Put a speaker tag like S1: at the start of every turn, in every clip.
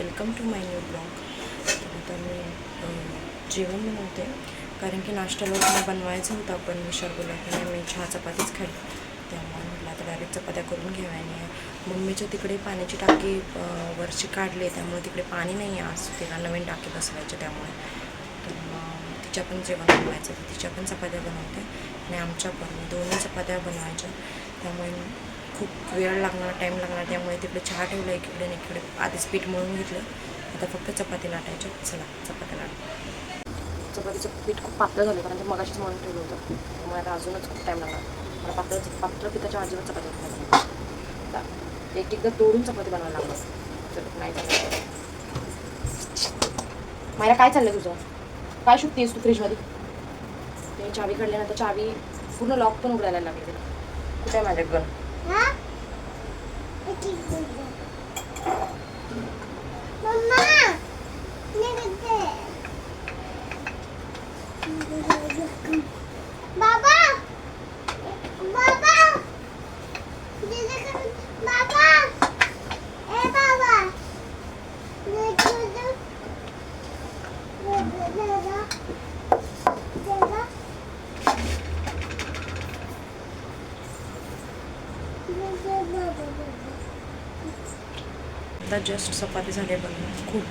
S1: Welcome to my new blog. तर आता मी जेवण बनवते. कारण की नाश्त्याला मला बनवायचं होतं पण मी बोला की नाही मी चहा चपातीच खाईल. त्यामुळे म्हटलं आता डायरेक्ट चपात्या करून घेऊ आणि मम्मीच्या तिकडे पाण्याची टाकी वरची काढली आहे त्यामुळे तिकडे पाणी नाही आहे. आज तिला नवीन टाकी बसवायची त्यामुळे. तर मग तिच्या पण जेवण बनवायचं तर तिच्या पण चपात्या बनवते. आणि आमच्या पण दोन्ही चपात्या बनवायच्या. त्यामुळे खूप वेळ लागणार टाईम लागणार. त्यामुळे तिकडे चहा ठेवला एकीकडे आणि इकडे. आधीच पीठ मळून घेतलं. आता फक्त चपाती लाटायच्या चला चपाती लाट. चपातीचं पीठ खूप पातळ झालं कारण ते मगाशीच मळून ठेवलं होतं. त्यामुळे आता अजूनच खूप टाईम लागणार. मला पातळ पातळ पिठाच्या अजिबात चपाती होत आता एक एकदा तोडून चपाती बनवायला लागणार. तर नाही. चाललं मायरा काय चाललं तुझं? काय शोधतेस तू फ्रीजमध्ये? त्याने चावी काढल्यानंतर चावी पूर्ण लॉक पण उघडायला लागली. कुठे आहे माझ्या गण
S2: बाबा बाबा बाबा ए बाबा
S1: आता जस्ट चपाती झाली आहे बनवून खूप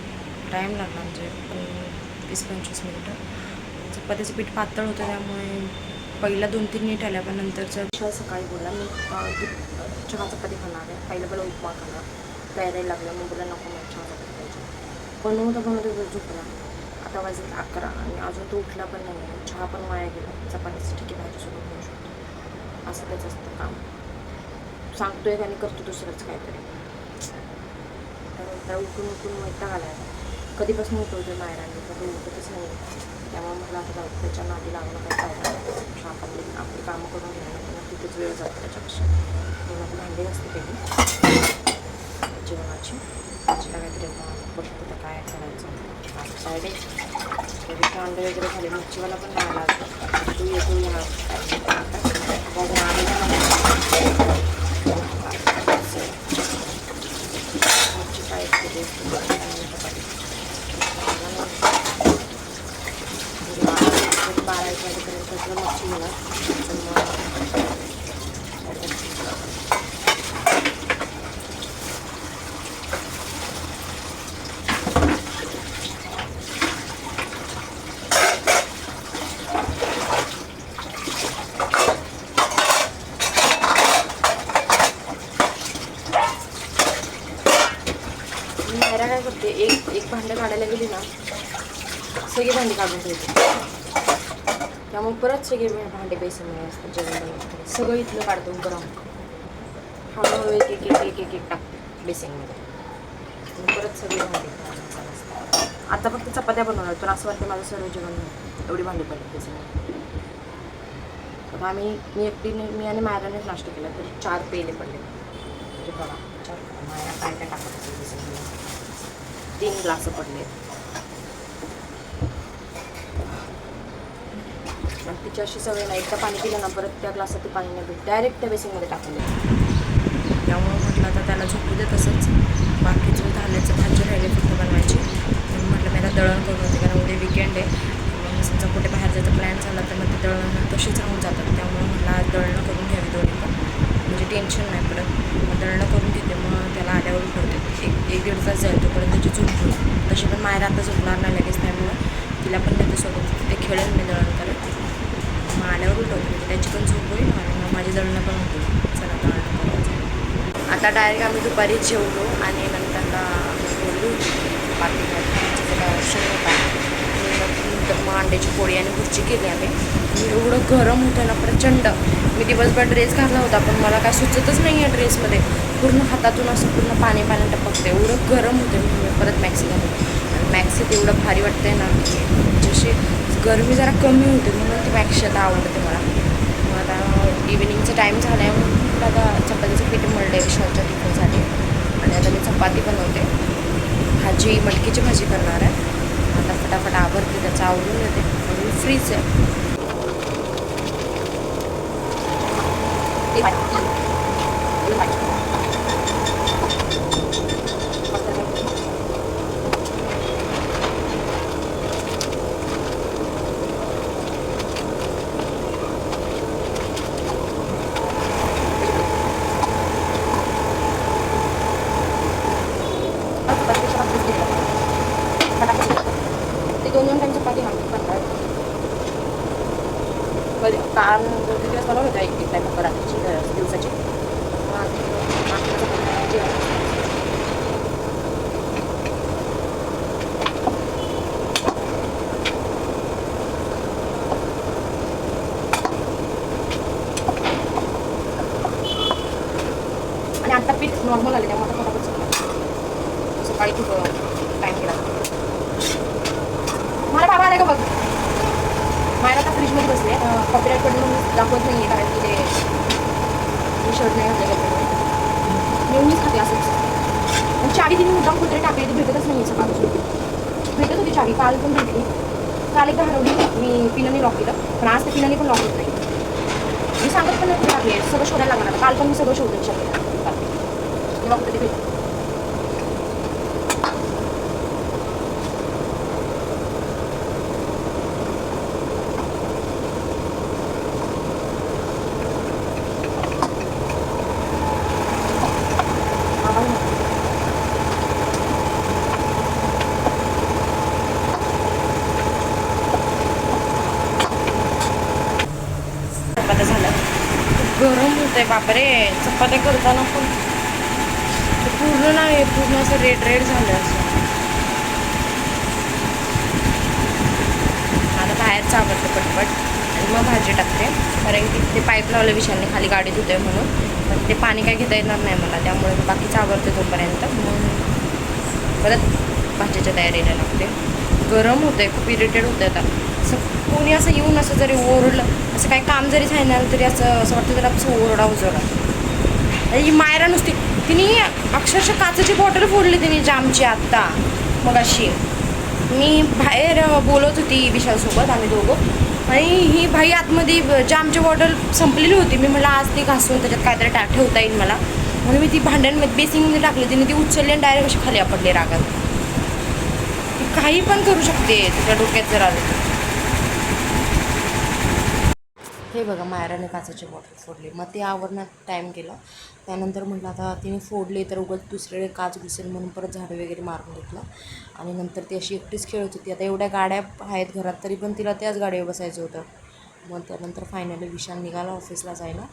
S1: टाईम लागला म्हणजे पण वीस पंचवीस मिनटं. चपातीचं पीठ पातळ होतं त्यामुळे पहिला दोन तीन मिनिट आल्या पण नंतरच्या दिवशी सकाळी बोलला मी चहा चपाती खाणार आहे. पहिलं पहिला उपमा खाणार. तयारी लागला मग बोला नको मला चहा चपाती पाहिजे बनवता बनवता तो झोपला. आता वाजले अकरा आणि अजून तो उठला पण नाही आहे चहा पण वाया गेला. चपातीची ठिकी भाजीसोबत घेऊ शकतो. असं त्याचं असतं काम. सांगतोय आणि करतो दुसरंच काहीतरी. तर उठून उठून वैताग आला कधीपासून उठवतो मायरांनी कधी उठतच नाही. त्यामुळे म्हटलं आता जाऊ त्याच्या नादी लागणं काही फायदा म्हणजे आपण आपली कामं करून घ्यायला मग तिथेच वेळ जातो त्याच्यापेक्षा. म्हणून भांडी नसते पहिली. जेवणाची. भाजीला काहीतरी बघतो तर काय करायचं. साईड आहे अंडे वगैरे झाले. मच्छीवाला पण नाही आला तू येतो येणार बघून आलेला नाही मच्छी फ्राय केली आणि चपाती म्हणजे बारा एक मी काय करते एक एक भांडं काढायला गेली ना सगळी भांडी काढून ठेवते त्यामुळे परत सगळे भांडे बेसनमध्ये असतात जेवण सगळं इथलं काढतो गरम. हळूहळू एक एक एक एक एक एक टाकते परत सगळी भांडी आता फक्त चपात्या बनवणार तर असं वाटतं माझं सर्व जेवण एवढी भांडी पडली बेसिनमध्ये आता आम्ही मी एकटीने मी आणि मायरानेच नाश्ता केला तर चार पेले पडले. म्हणजे बघा चार मायरा काय काय टाकत असेल तीन ग्लास पडले आणि तिची अशी सवय नाही एकदा पाणी पिलं ना परत त्या ग्लासात ते पाणी नाही पित डायरेक्ट त्या बेसिनमध्ये टाकून देते. त्यामुळं म्हटलं आता त्याला झोपू दे तसंच. बाकीचं धान्याचं भाजी राहिले फक्त बनवायची. म्हटलं मी आता दळण करून होते कारण उद्या विकेंड आहे. मग समजा कुठे बाहेर जायचा प्लॅन झाला तर मग ते दळण तशीच राहून जातात. त्यामुळे म्हटलं दळणं करून घ्यावी दोन्ही पण. म्हणजे टेन्शन नाही पडत. मग दळणं करून घेते मग त्याला आल्यावर उठवते. एक एक दीड तास जाईल तोपर्यंत त्याची झोप होईल. तशी पण मायरा आता झोपणार नाही लगेच त्यामुळं. तिला पण त्याच्या सोबत. ते खेळेल मी दळण करत मग आल्यावर उठवते. त्याची पण झोप होईल आणि मग माझी दळणं पण होतील चला दळणं करायचं आता डायरेक्ट आम्ही दुपारी जेवलो आणि नंतरला बोललो बाकी होता. मग अंड्याची पोळी आणि खुर्ची केली आम्ही. एवढं गरम होतं ना प्रचंड. मी दिवसभर ड्रेस घातला होता पण मला काय सुचतच नाही आहे ड्रेसमध्ये पूर्ण हातातून असं पूर्ण पाणी पाणी टपकते एवढं गरम होतं मी परत मॅक्सिमम मॅक्सीत एवढं भारी वाटतंय ना. की जशी गरमी जरा कमी होते म्हणून ती मॅक्सी आता आवडते मला. मग आता इव्हिनिंगचा टाईम झाला आहे म्हणून आता चपातीचं पीठ मळलं आहे शर्टच्या टिफिनसाठी आणि आता मी चपाती बनवते. भाजी मटकीची भाजी करणार आहे. आता फटाफट आवडते त्याचं आवडून येते म्हणून फ्रीच आहे. काम दोन तीन दिवस बनवली होतं एक एक टाईम फक्त रात्रीची दिवसाची आणि आता पीठ नॉर्मल आले त्यामुळे आता फटाफट सकाळी खूप टाईम केला मला बाबा आले का बघ माझ्या आता फ्रीजमध्ये बसले. कॉपीराईटकडून दाखवत नाही आहे कारण की ते शर्ट नाही घातले नेहमीच खाते असंच आणि चावी तिने मुद्दाम कुठे टाकली ती भेटतच नाही सकाळपासून. भेटत होती चावी काल पण भेटली. काल एकदा हरवली मी पिनाने लॉक केलं. पण आज ते पिनाने पण लॉक होत नाही. मी सांगत पण नाही टाकली सगळं शोधायला लागणार. काल पण मी सगळं शोधून शकले तेव्हा कुठे ते भेटलं आवाज नको. चपात्या झाल्या खूप गरम होत आहे बापरे चपात्या करताना पण ते पूर्ण नाही पूर्ण असं रेड रेड झालं असं. आता बाहेर आवडतं पटपट. आणि मग भाजी टाकते. कारण की ते पाईप लावलं विशालने खाली गाडी धुते म्हणून. पण ते पाणी काय घेता येणार नाही मला. त्यामुळे बाकी बाकीचं आवडते तोपर्यंत. मग परत भाजीच्या तयारीला लागते. गरम होतं आहे खूप इरिटेड होतं आता. असं कोणी असं येऊन असं जरी ओरडलं असं काही काम जरी सांगितलं तरी असं असं वाटतं जरा असं ओरडा जोरा ही मायरा नुसती तिने अक्षरशः काचेची बॉटल फोडली तिने जामची आत्ता मग अशी मी बाहेर बोलत होती विशालसोबत आम्ही दोघं. आणि ही भाई आतमध्ये जामची बॉटल संपलेली होती. मी म्हटलं आज ती घासून त्याच्यात काहीतरी टा ठेवता येईल मला. म्हणून मी ती भांड्यांमध्ये बेसिंगमध्ये टाकली. तिने ती उचलली आणि डायरेक्ट अशी खाली आपडली रागात. ती काही पण करू शकते तुझ्या डोक्यात जर आलं तर. हे बघा मायराने काचाची बॉटल फोडली. मग ते आवरण्यात टाईम गेला. त्यानंतर म्हटलं आता तिने फोडली तर उगाच दुसरीकडे काच घुसेल म्हणून परत झाडं वगैरे मारून घेतला. आणि नंतर ती अशी एकटीच खेळत होती. आता एवढ्या गाड्या आहेत घरात तरी पण तिला त्याच गाडीवर बसायचं होतं. मग त्यानंतर फायनली विशाल निघाला ऑफिसला जायला.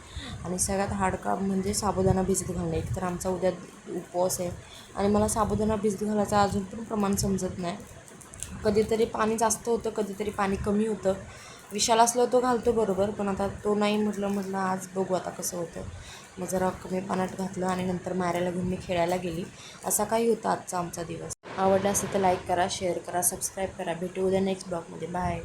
S1: आणि सगळ्यात हार्ड काम म्हणजे साबुदाणा भिजत घालणं. एक तर आमचा उद्या उपवास आहे. आणि मला साबुदाणा भिजत घालायचं अजून पण प्रमाण समजत नाही. कधीतरी पाणी जास्त होतं कधीतरी पाणी कमी होतं. विशाल असलं तो घालतो बरोबर पण आता तो नाही म्हटलं म्हटलं आज बघू आता कसं होतं. मग जरा कमी पाण्यात घातलं आणि नंतर मारायला घेऊन मी खेळायला गेली. असा काही होता आजचा आमचा दिवस. आवडला असेल तर लाईक करा शेअर करा सबस्क्राईब करा. भेटू उद्या नेक्स्ट ब्लॉगमध्ये. बाय.